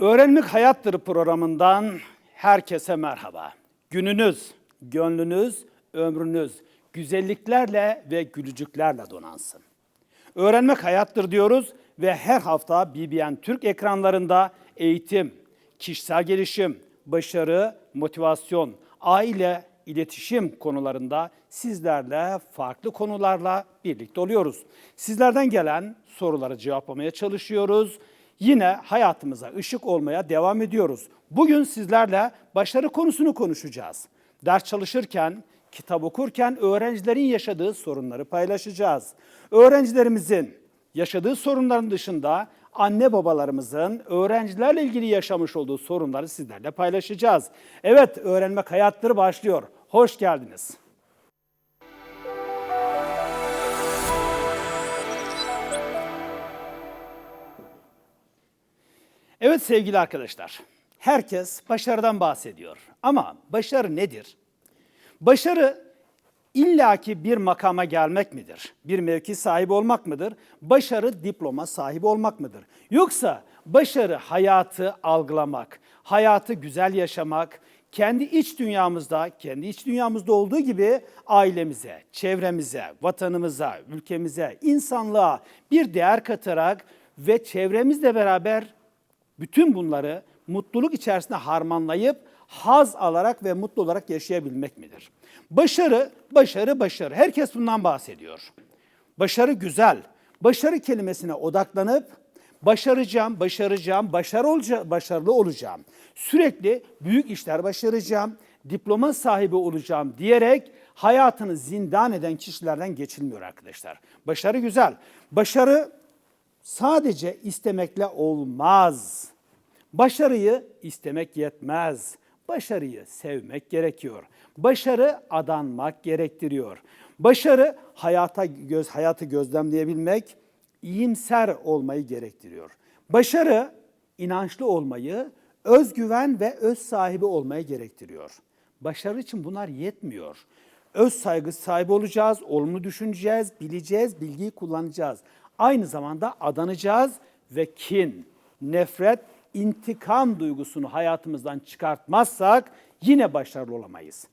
Öğrenmek Hayattır programından herkese merhaba. Gününüz, gönlünüz, ömrünüz güzelliklerle ve gülücüklerle donansın. Öğrenmek hayattır diyoruz ve her hafta BBN Türk ekranlarında eğitim, kişisel gelişim, başarı, motivasyon, aile, iletişim konularında sizlerle farklı konularla birlikte oluyoruz. Sizlerden gelen soruları cevaplamaya çalışıyoruz. Yine hayatımıza ışık olmaya devam ediyoruz. Bugün sizlerle başarı konusunu konuşacağız. Ders çalışırken, kitap okurken öğrencilerin yaşadığı sorunları paylaşacağız. Öğrencilerimizin yaşadığı sorunların dışında anne babalarımızın öğrencilerle ilgili yaşamış olduğu sorunları sizlerle paylaşacağız. Evet, öğrenmek hayattır başlıyor. Hoş geldiniz. Evet sevgili arkadaşlar, herkes başarıdan bahsediyor. Ama başarı nedir? Başarı illaki bir makama gelmek midir? Bir mevki sahibi olmak mıdır? Başarı diploma sahibi olmak mıdır? Yoksa başarı hayatı algılamak, hayatı güzel yaşamak, kendi iç dünyamızda, kendi iç dünyamızda olduğu gibi ailemize, çevremize, vatanımıza, ülkemize, insanlığa bir değer katarak ve çevremizle beraber bütün bunları mutluluk içerisinde harmanlayıp haz alarak ve mutlu olarak yaşayabilmek midir? Başarı, başarı, başarı. Herkes bundan bahsediyor. Başarı güzel. Başarı kelimesine odaklanıp başaracağım, başaracağım, başarı olca, başarılı olacağım. Sürekli büyük işler başaracağım, diploma sahibi olacağım diyerek hayatını zindan eden kişilerden geçilmiyor arkadaşlar. Başarı güzel. Başarı sadece istemekle olmaz. Başarıyı istemek yetmez. Başarıyı sevmek gerekiyor. Başarı adanmak gerektiriyor. Başarı hayata göz hayatı gözlemleyebilmek, iyimser olmayı gerektiriyor. Başarı inançlı olmayı, özgüven ve öz sahibi olmayı gerektiriyor. Başarı için bunlar yetmiyor. Öz saygı sahibi olacağız, olumlu düşüneceğiz, bileceğiz, bilgiyi kullanacağız. Aynı zamanda adanacağız ve kin, nefret, intikam duygusunu hayatımızdan çıkartmazsak yine başarılı olamayız.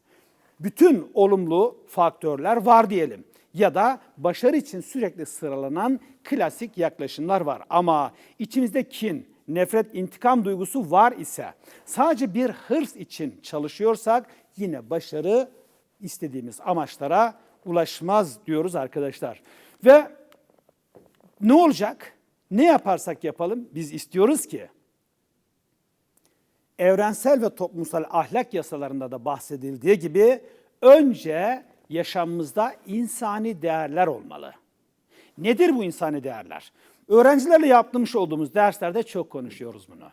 Bütün olumlu faktörler var diyelim ya da başarı için sürekli sıralanan klasik yaklaşımlar var. Ama içimizde kin, nefret, intikam duygusu var ise sadece bir hırs için çalışıyorsak yine başarı istediğimiz amaçlara ulaşmaz diyoruz arkadaşlar. Ve ne olacak? Ne yaparsak yapalım biz istiyoruz ki evrensel ve toplumsal ahlak yasalarında da bahsedildiği gibi önce yaşamımızda insani değerler olmalı. Nedir bu insani değerler? Öğrencilerle yapmış olduğumuz derslerde çok konuşuyoruz bunu.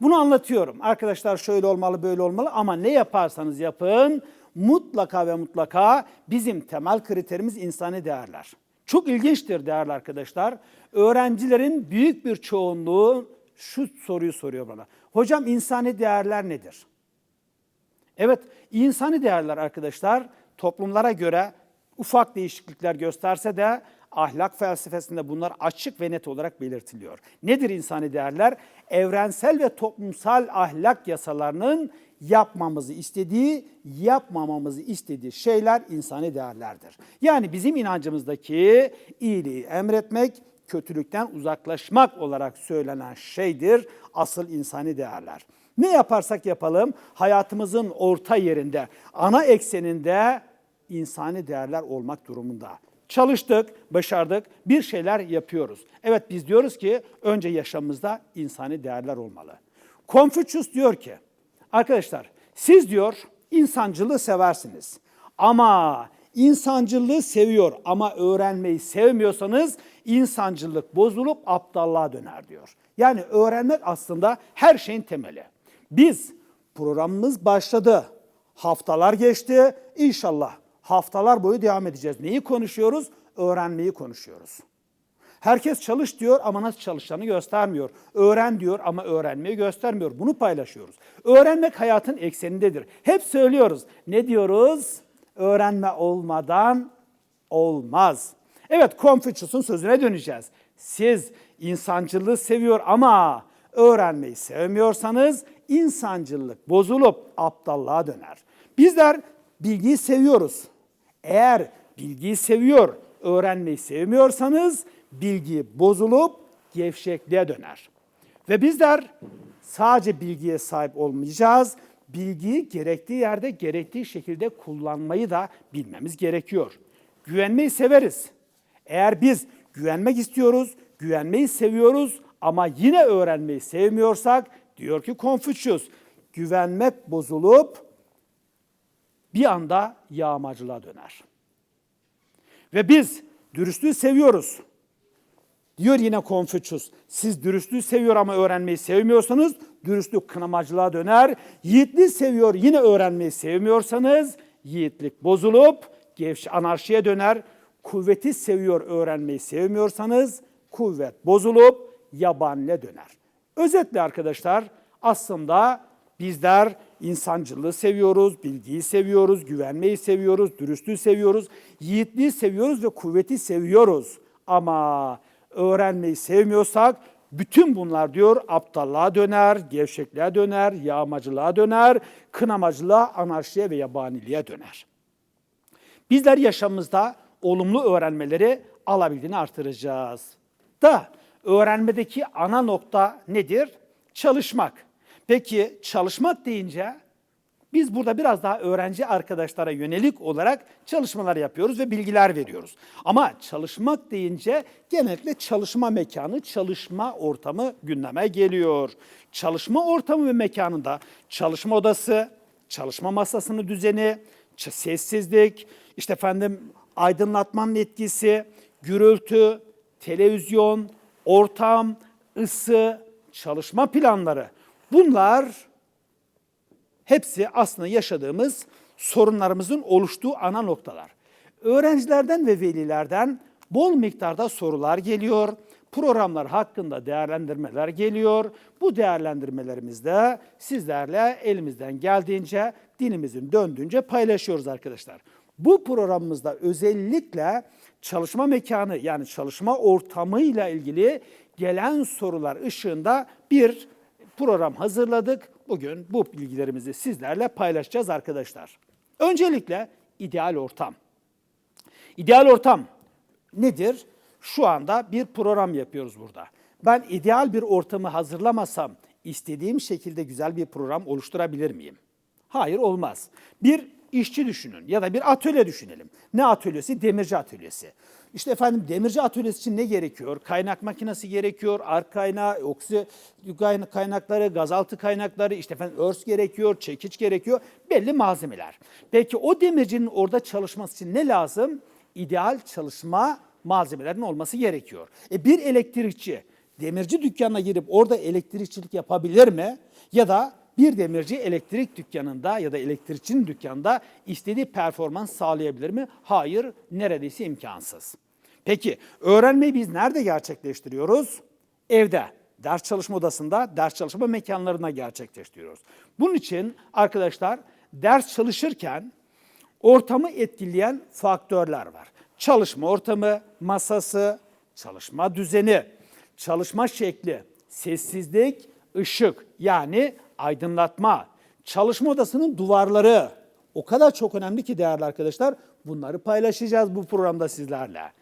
Bunu anlatıyorum. Arkadaşlar şöyle olmalı, böyle olmalı ama ne yaparsanız yapın mutlaka ve mutlaka bizim temel kriterimiz insani değerler. Çok ilginçtir değerli arkadaşlar. Öğrencilerin büyük bir çoğunluğu şu soruyu soruyor bana. Hocam insani değerler nedir? Evet, insani değerler arkadaşlar toplumlara göre ufak değişiklikler gösterse de ahlak felsefesinde bunlar açık ve net olarak belirtiliyor. Nedir insani değerler? Evrensel ve toplumsal ahlak yasalarının yapmamızı istediği, yapmamamızı istediği şeyler insani değerlerdir. Yani bizim inancımızdaki iyiliği emretmek, kötülükten uzaklaşmak olarak söylenen şeydir asıl insani değerler. Ne yaparsak yapalım hayatımızın orta yerinde, ana ekseninde insani değerler olmak durumunda. Çalıştık, başardık, bir şeyler yapıyoruz. Evet biz diyoruz ki önce yaşamımızda insani değerler olmalı. Konfüçyüs diyor ki, arkadaşlar siz diyor insancılığı seversiniz. Ama insancılığı seviyor ama öğrenmeyi sevmiyorsanız insancılık bozulup aptallığa döner diyor. Yani öğrenmek aslında her şeyin temeli. Biz programımız başladı. Haftalar geçti. İnşallah haftalar boyu devam edeceğiz. Neyi konuşuyoruz? Öğrenmeyi konuşuyoruz. Herkes çalış diyor ama nasıl çalışacağını göstermiyor. Öğren diyor ama öğrenmeyi göstermiyor. Bunu paylaşıyoruz. Öğrenmek hayatın eksenindedir. Hep söylüyoruz. Ne diyoruz? Öğrenme olmadan olmaz. Evet Confucius'un sözüne döneceğiz. Siz insancılığı seviyor ama öğrenmeyi sevmiyorsanız insancılık bozulup aptallığa döner. Bizler bilgiyi seviyoruz. Eğer bilgiyi seviyor, öğrenmeyi sevmiyorsanız bilgi bozulup gevşekliğe döner. Ve bizler sadece bilgiye sahip olmayacağız. Bilgiyi gerektiği yerde gerektiği şekilde kullanmayı da bilmemiz gerekiyor. Güvenmeyi severiz. Eğer biz güvenmek istiyoruz, güvenmeyi seviyoruz ama yine öğrenmeyi sevmiyorsak diyor ki Konfüçyüs, güvenmek bozulup bir anda yağmacılığa döner. Ve biz dürüstlüğü seviyoruz. Diyor yine Konfüçyüs, siz dürüstlüğü seviyor ama öğrenmeyi sevmiyorsanız dürüstlük kınamacılığa döner. Yiğitliği seviyor yine öğrenmeyi sevmiyorsanız yiğitlik bozulup gevş anarşiye döner. Kuvveti seviyor öğrenmeyi sevmiyorsanız kuvvet bozulup yabaniye döner. Özetle arkadaşlar aslında bizler insancılığı seviyoruz, bilgiyi seviyoruz, güvenmeyi seviyoruz, dürüstlüğü seviyoruz, yiğitliği seviyoruz ve kuvveti seviyoruz. Ama öğrenmeyi sevmiyorsak bütün bunlar diyor aptallığa döner, gevşekliğe döner, yağmacılığa döner, kınamacılığa, anarşiye ve yabaniliğe döner. Bizler yaşamımızda olumlu öğrenmeleri alabildiğini artıracağız. Da öğrenmedeki ana nokta nedir? Çalışmak. Peki çalışmak deyince biz burada biraz daha öğrenci arkadaşlara yönelik olarak çalışmalar yapıyoruz ve bilgiler veriyoruz. Ama çalışmak deyince genellikle çalışma mekanı, çalışma ortamı gündeme geliyor. Çalışma ortamı ve mekanında çalışma odası, çalışma masasının düzeni, sessizlik, işte efendim aydınlatmanın etkisi, gürültü, televizyon, ortam, ısı, çalışma planları. Bunlar hepsi aslında yaşadığımız sorunlarımızın oluştuğu ana noktalar. Öğrencilerden ve velilerden bol miktarda sorular geliyor. Programlar hakkında değerlendirmeler geliyor. Bu değerlendirmelerimizde sizlerle elimizden geldiğince, dilimizin döndüğünce paylaşıyoruz arkadaşlar. Bu programımızda özellikle çalışma mekanı yani çalışma ortamıyla ilgili gelen sorular ışığında bir program hazırladık. Bugün bu bilgilerimizi sizlerle paylaşacağız arkadaşlar. Öncelikle ideal ortam. İdeal ortam nedir? Şu anda bir program yapıyoruz burada. Ben ideal bir ortamı hazırlamasam istediğim şekilde güzel bir program oluşturabilir miyim? Hayır olmaz. Bir işçi düşünün ya da bir atölye düşünelim. Ne atölyesi? Demirci atölyesi. İşte efendim demirci atölyesi için ne gerekiyor? Kaynak makinesi gerekiyor, ark kaynağı, oksi kaynakları, gazaltı kaynakları, işte efendim örs gerekiyor, çekiç gerekiyor, belli malzemeler. Peki o demircinin orada çalışması için ne lazım? İdeal çalışma malzemelerinin olması gerekiyor. E bir elektrikçi demirci dükkanına girip orada elektrikçilik yapabilir mi? Ya da bir demirci elektrik dükkanında ya da elektrikçinin dükkanında istediği performans sağlayabilir mi? Hayır, neredeyse imkansız. Peki öğrenmeyi biz nerede gerçekleştiriyoruz? Evde, ders çalışma odasında, ders çalışma mekanlarına gerçekleştiriyoruz. Bunun için arkadaşlar ders çalışırken ortamı etkileyen faktörler var. Çalışma ortamı, masası, çalışma düzeni, çalışma şekli, sessizlik, ışık yani aydınlatma, çalışma odasının duvarları o kadar çok önemli ki değerli arkadaşlar. Bunları paylaşacağız bu programda sizlerle.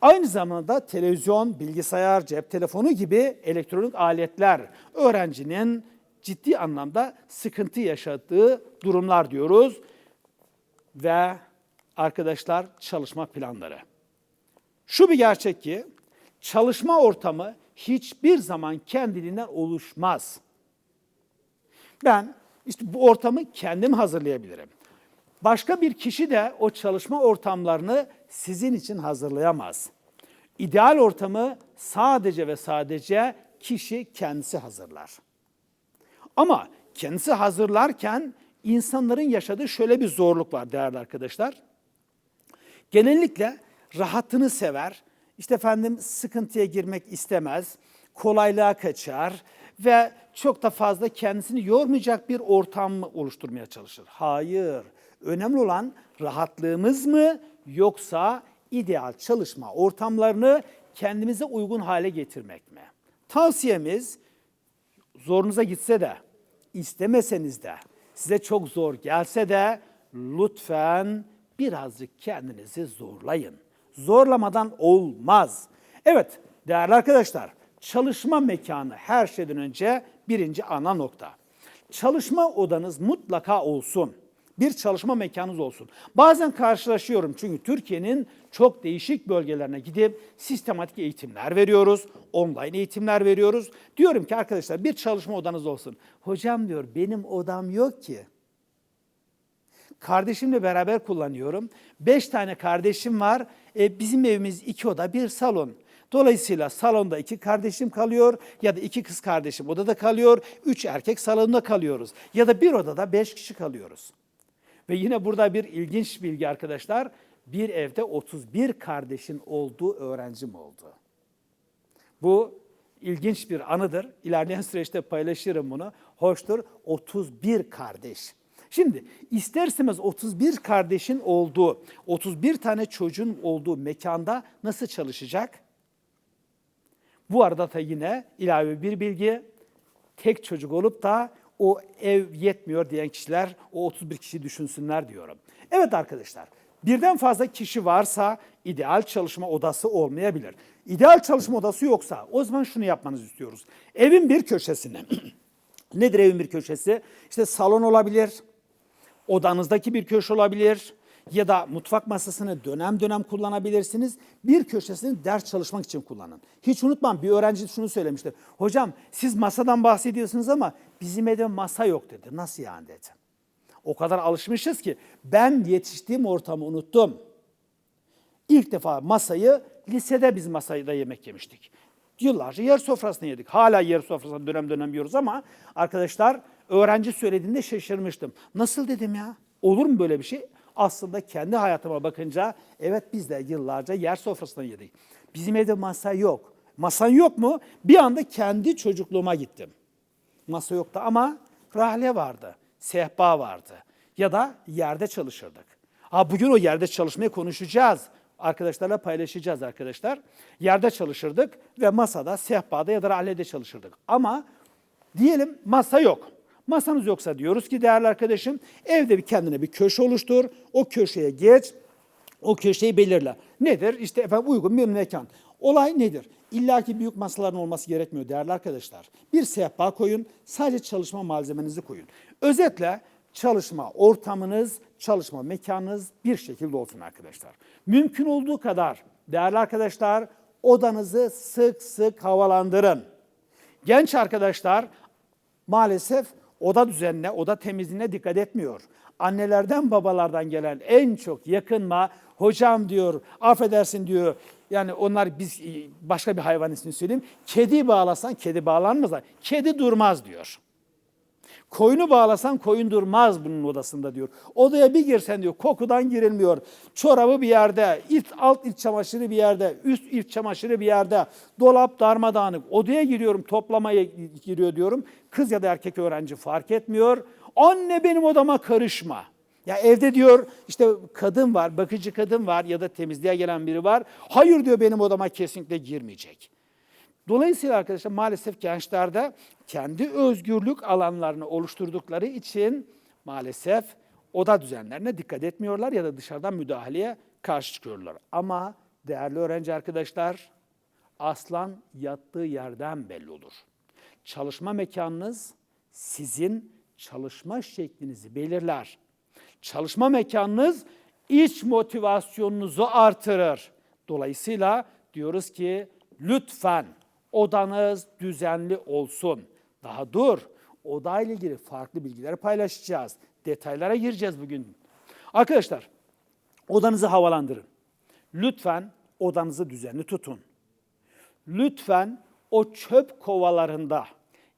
Aynı zamanda televizyon, bilgisayar, cep telefonu gibi elektronik aletler öğrencinin ciddi anlamda sıkıntı yaşadığı durumlar diyoruz. Ve arkadaşlar çalışma planları. Şu bir gerçek ki çalışma ortamı hiçbir zaman kendiliğinden oluşmaz. Ben işte bu ortamı kendim hazırlayabilirim. Başka bir kişi de o çalışma ortamlarını sizin için hazırlayamaz. İdeal ortamı sadece ve sadece kişi kendisi hazırlar. Ama kendisi hazırlarken insanların yaşadığı şöyle bir zorluk var değerli arkadaşlar. Genellikle rahatını sever, işte efendim sıkıntıya girmek istemez, kolaylığa kaçar ve çok da fazla kendisini yormayacak bir ortam oluşturmaya çalışır. Hayır, önemli olan rahatlığımız mı yoksa ideal çalışma ortamlarını kendimize uygun hale getirmek mi? Tavsiyemiz zorunuza gitse de, istemeseniz de, size çok zor gelse de lütfen birazcık kendinizi zorlayın. Zorlamadan olmaz. Evet değerli arkadaşlar, çalışma mekanı her şeyden önce birinci ana nokta. Çalışma odanız mutlaka olsun. Bir çalışma mekanınız olsun. Bazen karşılaşıyorum çünkü Türkiye'nin çok değişik bölgelerine gidip sistematik eğitimler veriyoruz, online eğitimler veriyoruz. Diyorum ki arkadaşlar bir çalışma odanız olsun. Hocam diyor benim odam yok ki. Kardeşimle beraber kullanıyorum. Beş tane kardeşim var. E, bizim evimiz iki oda, bir salon. Dolayısıyla salonda iki kardeşim kalıyor ya da iki kız kardeşim odada kalıyor. Üç erkek salonda kalıyoruz. Ya da bir odada beş kişi kalıyoruz. Ve yine burada bir ilginç bilgi arkadaşlar. Bir evde 31 kardeşin olduğu öğrencim oldu. Bu ilginç bir anıdır. İlerleyen süreçte paylaşırım bunu. Hoştur. 31 kardeş. Şimdi isterseniz 31 kardeşin olduğu, 31 tane çocuğun olduğu mekanda nasıl çalışacak? Bu arada da yine ilave bir bilgi. Tek çocuk olup da o ev yetmiyor diyen kişiler o 31 kişi düşünsünler diyorum. Evet arkadaşlar birden fazla kişi varsa ideal çalışma odası olmayabilir. İdeal çalışma odası yoksa o zaman şunu yapmanızı istiyoruz. Evin bir köşesine nedir evin bir köşesi? İşte salon olabilir, odanızdaki bir köşe olabilir ya da mutfak masasını dönem dönem kullanabilirsiniz. Bir köşesini ders çalışmak için kullanın. Hiç unutmam bir öğrenci şunu söylemişti. Hocam siz masadan bahsediyorsunuz ama bizim evde masa yok dedi. Nasıl yani dedi. O kadar alışmışız ki ben yetiştiğim ortamı unuttum. İlk defa masayı lisede biz masayda yemek yemiştik. Yıllarca yer sofrasında yedik. Hala yer sofrasında dönem dönem yiyoruz ama arkadaşlar öğrenci söylediğinde şaşırmıştım. Nasıl dedim ya? Olur mu böyle bir şey? Aslında kendi hayatıma bakınca evet biz de yıllarca yer sofrasında yedik. Bizim evde masa yok. Masan yok mu? Bir anda kendi çocukluğuma gittim. Masa yoktu ama rahle vardı, sehpa vardı ya da yerde çalışırdık. Ha bugün o yerde çalışmayı konuşacağız. Arkadaşlarla paylaşacağız arkadaşlar. Yerde çalışırdık ve masada, sehpada ya da rahlede çalışırdık. Ama diyelim masa yok. Masanız yoksa diyoruz ki değerli arkadaşım evde bir kendine bir köşe oluştur. O köşeye geç. O köşeyi belirle. Nedir? İşte efendim uygun bir mekan. Olay nedir? İlla ki büyük masaların olması gerekmiyor değerli arkadaşlar. Bir sehpa koyun, sadece çalışma malzemenizi koyun. Özetle çalışma ortamınız, çalışma mekanınız bir şekilde olsun arkadaşlar. Mümkün olduğu kadar değerli arkadaşlar odanızı sık sık havalandırın. Genç arkadaşlar maalesef oda düzenine, oda temizliğine dikkat etmiyor. Annelerden babalardan gelen en çok yakınma hocam diyor, affedersin diyor. Yani onlar biz başka bir hayvan ismini söyleyeyim. Kedi bağlasan kedi bağlanmaz. Kedi durmaz diyor. Koyunu bağlasan koyun durmaz bunun odasında diyor. Odaya bir girsen diyor kokudan girilmiyor. Çorabı bir yerde, iç, alt iç çamaşırı bir yerde, üst iç çamaşırı bir yerde. Dolap darmadağınık. Odaya giriyorum toplamaya giriyor diyorum. Kız ya da erkek öğrenci fark etmiyor. Anne benim odama karışma. Ya evde diyor işte kadın var, bakıcı kadın var ya da temizliğe gelen biri var. Hayır diyor benim odama kesinlikle girmeyecek. Dolayısıyla arkadaşlar maalesef gençlerde kendi özgürlük alanlarını oluşturdukları için maalesef oda düzenlerine dikkat etmiyorlar ya da dışarıdan müdahaleye karşı çıkıyorlar. Ama değerli öğrenci arkadaşlar aslan yattığı yerden belli olur. Çalışma mekanınız sizin çalışma şeklinizi belirler. Çalışma mekanınız iç motivasyonunuzu artırır. Dolayısıyla diyoruz ki lütfen odanız düzenli olsun. Daha dur. Oda ile ilgili farklı bilgileri paylaşacağız. Detaylara gireceğiz bugün. Arkadaşlar, odanızı havalandırın. Lütfen odanızı düzenli tutun. Lütfen o çöp kovalarında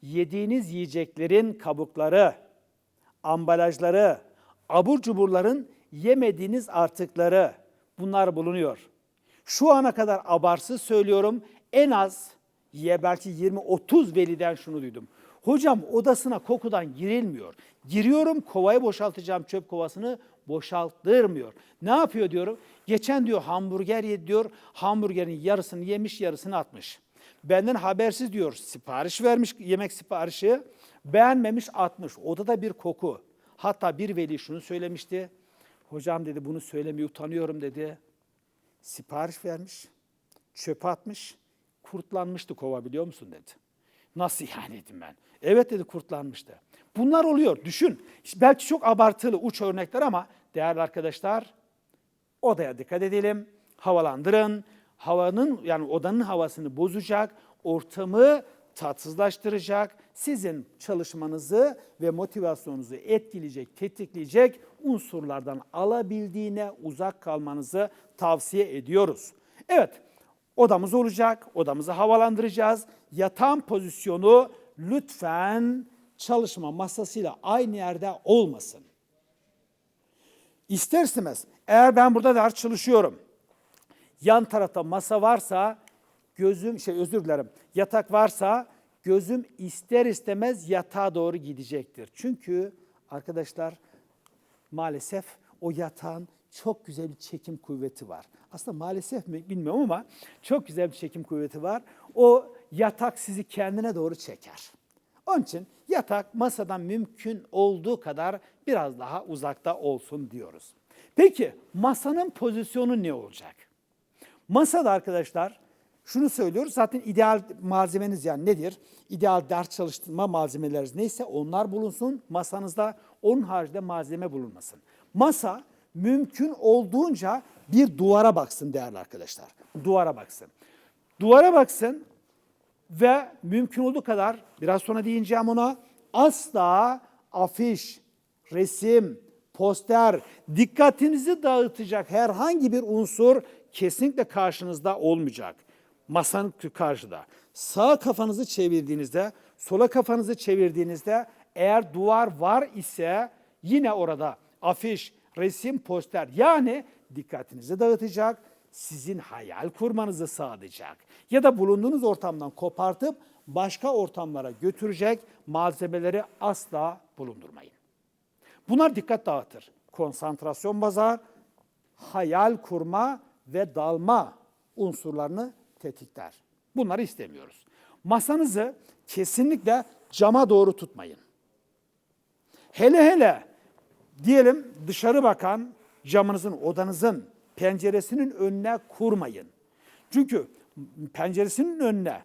yediğiniz yiyeceklerin kabukları, ambalajları, abur cuburların yemediğiniz artıkları bunlar bulunuyor. Şu ana kadar abarsız söylüyorum en az ye belki 20-30 veliden şunu duydum. Hocam odasına kokudan girilmiyor. Giriyorum kovayı boşaltacağım çöp kovasını boşalttırmıyor. Ne yapıyor diyorum? Geçen diyor hamburger yedi diyor. Hamburgerin yarısını yemiş yarısını atmış. benden habersiz diyor. Sipariş vermiş yemek siparişi. Beğenmemiş atmış. Odada bir koku. Hatta bir veli şunu söylemişti. Hocam dedi bunu söylemeye utanıyorum dedi. Sipariş vermiş. Çöpe atmış. Kurtlanmıştı kova biliyor musun dedi. Nasıl yani dedim ben. Evet dedi kurtlanmıştı. Bunlar oluyor. Düşün. Belki çok abartılı uç örnekler ama değerli arkadaşlar odaya dikkat edelim. Havalandırın. Havanın yani odanın havasını bozacak, ortamı tatsızlaştıracak, sizin çalışmanızı ve motivasyonunuzu etkileyecek, tetikleyecek unsurlardan alabildiğine uzak kalmanızı tavsiye ediyoruz. Evet, odamız olacak, odamızı havalandıracağız. Yatan pozisyonu lütfen çalışma masasıyla aynı yerde olmasın. İster istemez eğer ben burada ders çalışıyorum, yan tarafta masa varsa gözüm şey özür dilerim yatak varsa gözüm ister istemez yatağa doğru gidecektir. Çünkü arkadaşlar maalesef o yatağın çok güzel bir çekim kuvveti var. Aslında maalesef mi bilmiyorum ama çok güzel bir çekim kuvveti var. O yatak sizi kendine doğru çeker. Onun için yatak masadan mümkün olduğu kadar biraz daha uzakta olsun diyoruz. Peki masanın pozisyonu ne olacak? Masada arkadaşlar şunu söylüyoruz zaten ideal malzemeniz yani nedir? İdeal ders çalıştırma malzemeleriniz neyse onlar bulunsun masanızda. Onun haricinde malzeme bulunmasın. Masa mümkün olduğunca bir duvara baksın değerli arkadaşlar. Duvara baksın. Duvara baksın ve mümkün olduğu kadar biraz sonra değineceğim ona asla afiş, resim, poster, dikkatinizi dağıtacak herhangi bir unsur kesinlikle karşınızda olmayacak. Masanın karşıda. Sağ kafanızı çevirdiğinizde, sola kafanızı çevirdiğinizde eğer duvar var ise yine orada afiş, resim, poster yani dikkatinizi dağıtacak, sizin hayal kurmanızı sağlayacak ya da bulunduğunuz ortamdan kopartıp başka ortamlara götürecek malzemeleri asla bulundurmayın. Bunlar dikkat dağıtır. Konsantrasyon bozar, hayal kurma ve dalma unsurlarını tetikler. Bunları istemiyoruz. Masanızı kesinlikle cama doğru tutmayın. Hele hele diyelim dışarı bakan camınızın, odanızın penceresinin önüne kurmayın. Çünkü penceresinin önüne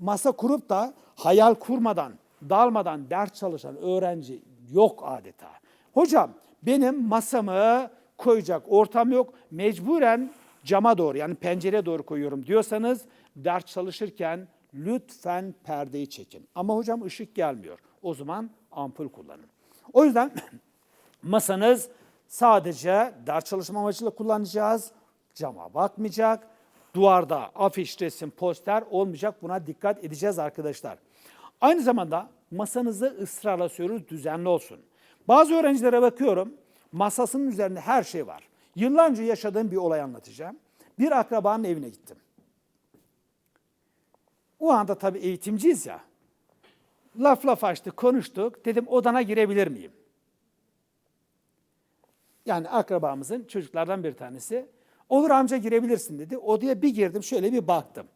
masa kurup da hayal kurmadan, dalmadan ders çalışan öğrenci yok adeta. Hocam benim masamı koyacak ortam yok. Mecburen cama doğru yani pencereye doğru koyuyorum diyorsanız ders çalışırken lütfen perdeyi çekin. Ama hocam ışık gelmiyor. O zaman ampul kullanın. O yüzden masanız sadece ders çalışma amacıyla kullanacağız. Cama bakmayacak. Duvarda afiş, resim, poster olmayacak. Buna dikkat edeceğiz arkadaşlar. Aynı zamanda masanızı ısrarla söylüyoruz düzenli olsun. Bazı öğrencilere bakıyorum masasının üzerinde her şey var. Yıllarca yaşadığım bir olay anlatacağım. Bir akrabanın evine gittim. O anda tabii eğitimciyiz ya. Laf laf açtık, konuştuk. Dedim odana girebilir miyim? Yani akrabamızın çocuklardan bir tanesi. Olur amca girebilirsin dedi. Odaya bir girdim şöyle bir baktım.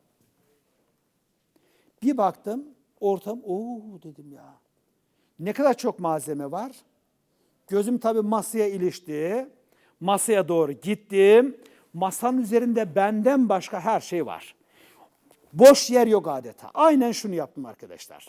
Bir baktım ortam ooo dedim ya. Ne kadar çok malzeme var. Gözüm tabii masaya ilişti. Masaya doğru gittim. Masanın üzerinde benden başka her şey var. Boş yer yok adeta. Aynen şunu yaptım arkadaşlar.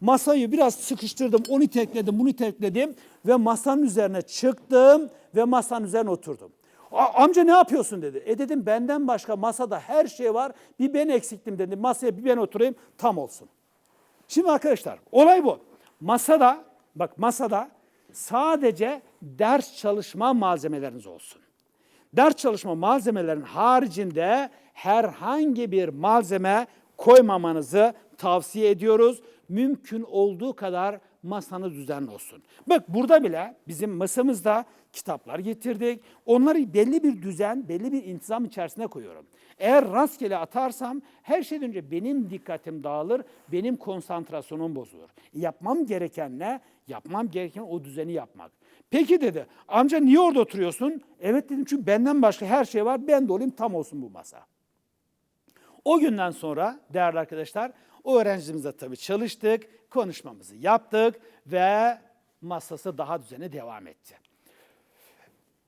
Masayı biraz sıkıştırdım, onu tekledim, bunu tekledim ve masanın üzerine çıktım ve masanın üzerine oturdum. Amca ne yapıyorsun dedi. E dedim benden başka masada her şey var. Bir ben eksiktim dedim. Masaya bir ben oturayım tam olsun. Şimdi arkadaşlar olay bu. Masada bak masada sadece ders çalışma malzemeleriniz olsun. Ders çalışma malzemelerin haricinde herhangi bir malzeme koymamanızı tavsiye ediyoruz. Mümkün olduğu kadar masanız düzenli olsun. Bak burada bile bizim masamızda kitaplar getirdik. Onları belli bir düzen, belli bir intizam içerisine koyuyorum. Eğer rastgele atarsam her şeyden önce benim dikkatim dağılır, benim konsantrasyonum bozulur. Yapmam gereken ne? Yapmam gereken o düzeni yapmak. Peki dedi, amca niye orada oturuyorsun? Evet dedim çünkü benden başka her şey var, ben de olayım tam olsun bu masa. O günden sonra değerli arkadaşlar o öğrencimizle tabii çalıştık, konuşmamızı yaptık ve masası daha düzene devam etti.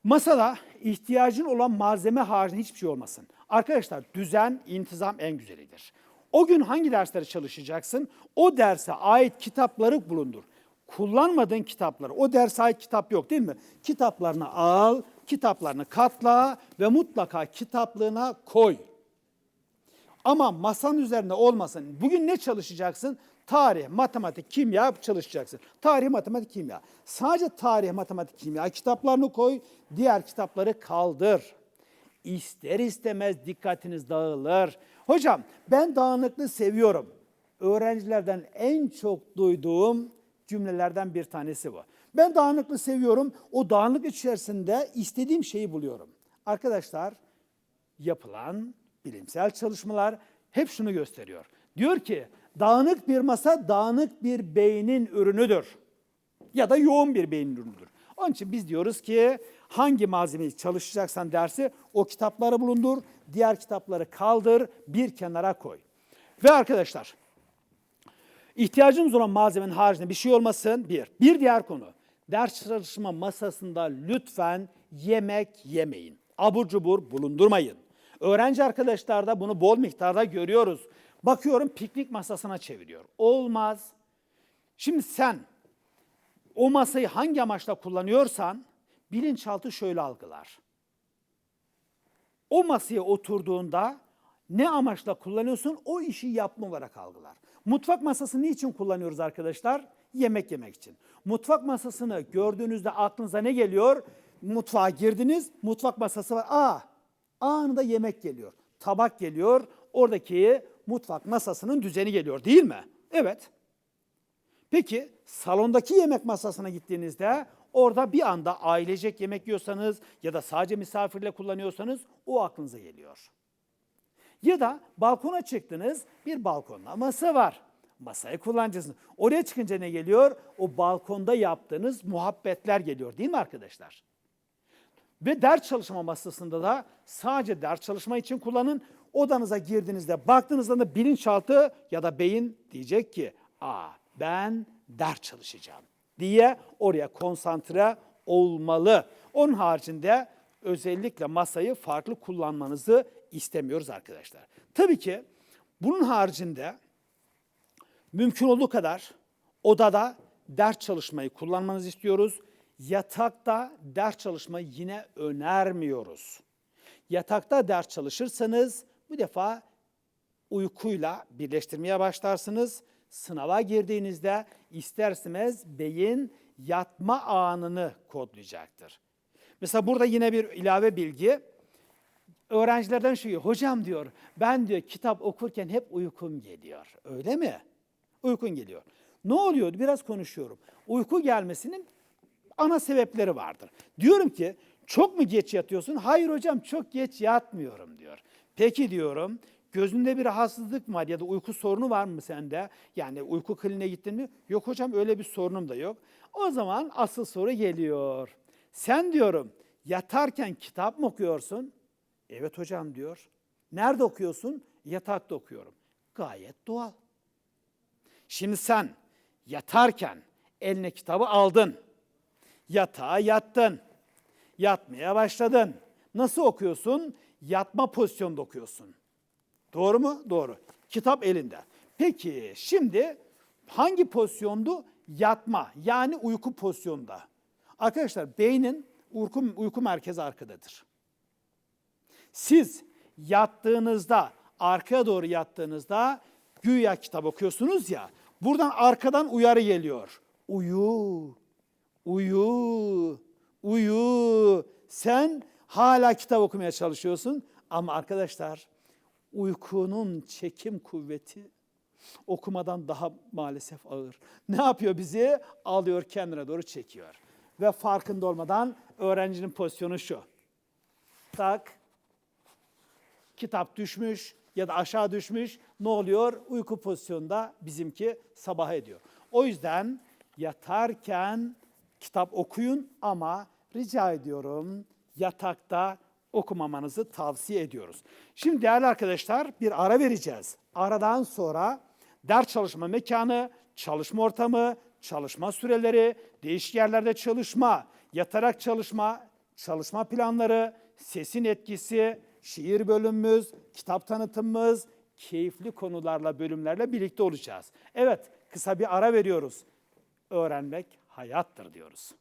Masada ihtiyacın olan malzeme haricinde hiçbir şey olmasın. Arkadaşlar düzen, intizam en güzelidir. O gün hangi dersleri çalışacaksın? O derse ait kitapları bulundur. Kullanmadığın kitapları, o derse ait kitap yok değil mi? Kitaplarını al, kitaplarını katla ve mutlaka kitaplığına koy. Ama masanın üzerinde olmasın. Bugün ne çalışacaksın? Tarih, matematik, kimya çalışacaksın. Tarih, matematik, kimya. Sadece tarih, matematik, kimya kitaplarını koy, diğer kitapları kaldır. İster istemez dikkatiniz dağılır. Hocam ben dağınıklığı seviyorum. Öğrencilerden en çok duyduğum cümlelerden bir tanesi bu. Ben dağınıklığı seviyorum. O dağınıklık içerisinde istediğim şeyi buluyorum. Arkadaşlar yapılan bilimsel çalışmalar hep şunu gösteriyor. Diyor ki dağınık bir masa dağınık bir beynin ürünüdür. Ya da yoğun bir beynin ürünüdür. Onun için biz diyoruz ki hangi malzemeyi çalışacaksan dersi o kitapları bulundur, diğer kitapları kaldır, bir kenara koy. Ve arkadaşlar ihtiyacımız olan malzemenin haricinde bir şey olmasın bir. Bir diğer konu ders çalışma masasında lütfen yemek yemeyin. Abur cubur bulundurmayın. Öğrenci arkadaşlar da bunu bol miktarda görüyoruz. Bakıyorum piknik masasına çeviriyor. Olmaz. Şimdi sen o masayı hangi amaçla kullanıyorsan bilinçaltı şöyle algılar. O masaya oturduğunda ne amaçla kullanıyorsun o işi yapma olarak algılar. Mutfak masasını niçin kullanıyoruz arkadaşlar? Yemek yemek için. Mutfak masasını gördüğünüzde aklınıza ne geliyor? Mutfağa girdiniz, mutfak masası var. Aa, anında yemek geliyor. Tabak geliyor, oradaki mutfak masasının düzeni geliyor değil mi? Evet. Peki salondaki yemek masasına gittiğinizde orada bir anda ailecek yemek yiyorsanız ya da sadece misafirle kullanıyorsanız o aklınıza geliyor. Ya da balkona çıktınız bir balkonda masa var. Masayı kullanacaksınız. Oraya çıkınca ne geliyor? O balkonda yaptığınız muhabbetler geliyor değil mi arkadaşlar? Ve ders çalışma masasında da sadece ders çalışma için kullanın. Odanıza girdiğinizde baktığınızda da bilinçaltı ya da beyin diyecek ki aa ben ders çalışacağım diye oraya konsantre olmalı. Onun haricinde özellikle masayı farklı kullanmanızı istemiyoruz arkadaşlar. Tabii ki bunun haricinde mümkün olduğu kadar odada ders çalışmayı kullanmanızı istiyoruz. Yatakta ders çalışmayı yine önermiyoruz. Yatakta ders çalışırsanız bu defa uykuyla birleştirmeye başlarsınız. Sınava girdiğinizde isterseniz beyin yatma anını kodlayacaktır. Mesela burada yine bir ilave bilgi. Öğrencilerden şu hocam diyor ben diyor kitap okurken hep uykum geliyor. Öyle mi? Uykun geliyor. Ne oluyor? Biraz konuşuyorum. Uyku gelmesinin ana sebepleri vardır. Diyorum ki çok mu geç yatıyorsun? Hayır hocam çok geç yatmıyorum diyor. Peki diyorum gözünde bir rahatsızlık mı var ya da uyku sorunu var mı sende? Yani uyku kliniğine gittin mi? Yok hocam öyle bir sorunum da yok. O zaman asıl soru geliyor. Sen diyorum yatarken kitap mı okuyorsun? Evet hocam diyor. Nerede okuyorsun? Yatakta okuyorum. Gayet doğal. Şimdi sen yatarken eline kitabı aldın. Yatağa yattın. Yatmaya başladın. Nasıl okuyorsun? Yatma pozisyonda okuyorsun. Doğru mu? Doğru. Kitap elinde. Peki şimdi hangi pozisyondu? Yatma yani uyku pozisyonda. Arkadaşlar beynin uyku, uyku merkezi arkadadır. Siz yattığınızda, arkaya doğru yattığınızda güya kitap okuyorsunuz ya, buradan arkadan uyarı geliyor. Uyu, uyu, uyu. Sen hala kitap okumaya çalışıyorsun ama arkadaşlar uykunun çekim kuvveti okumadan daha maalesef ağır. Ne yapıyor bizi? Alıyor kendine doğru çekiyor. Ve farkında olmadan öğrencinin pozisyonu şu. Tak, kitap düşmüş ya da aşağı düşmüş. Ne oluyor? Uyku pozisyonunda bizimki sabah ediyor. O yüzden yatarken kitap okuyun ama rica ediyorum yatakta okumamanızı tavsiye ediyoruz. Şimdi değerli arkadaşlar bir ara vereceğiz. Aradan sonra ders çalışma mekanı, çalışma ortamı, çalışma süreleri, değişik yerlerde çalışma, yatarak çalışma, çalışma planları, sesin etkisi, şiir bölümümüz, kitap tanıtımımız, keyifli konularla, bölümlerle birlikte olacağız. Evet, kısa bir ara veriyoruz. Öğrenmek hayattır diyoruz.